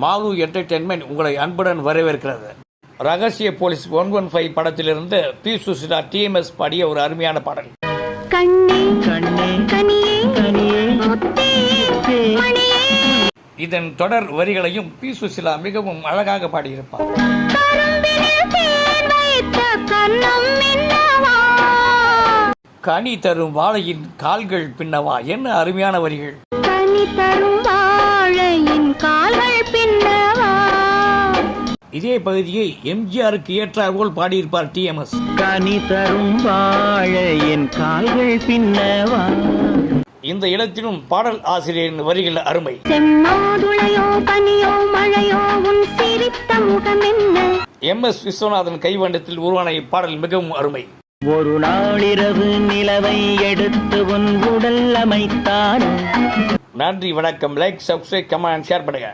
Mall entertainment உங்களை அன்புடன் வரவேற்கிறது. ரகசிய போலீஸ் ஒன் ஒன் ஃபைவ் படத்திலிருந்து P Susheela T M S பாடிய ஒரு அருமையான பாடல். இதன் தொடர் வரிகளையும் பி சுசிலா மிகவும் அழகாக பாடியிருப்பார். கனி தரும் வாழையின் கால்கள் பின்னவா? என்ன அருமையான வரிகள். கனி தரும் இதே பகுதியை எம்ஜிஆருக்கு ஏற்றார் போல் பாடியிருப்பார் டிஎம்எஸ் கனி தரும் வாழையின் கால்கள் பின்னவா? இந்த இடத்திலும் பாடல் ஆசிரியரின் வரிகள் அருமை. செம்மாதுளையோ பனியோ மழையோ உன் சிரித்த முகம் என்ன? எம் எஸ் விஸ்வநாதன் கைவண்ணத்தில் உருவான இப்பாடல் மிகவும் அருமை. ஒரு நாளிரவு நிலவை எடுத்து உன் உடல் அமைத்தான்? நன்றி வணக்கம். லைக் சப்ஸ்கிரைப் கமெண்ட் ஷேர் பண்ணுங்க.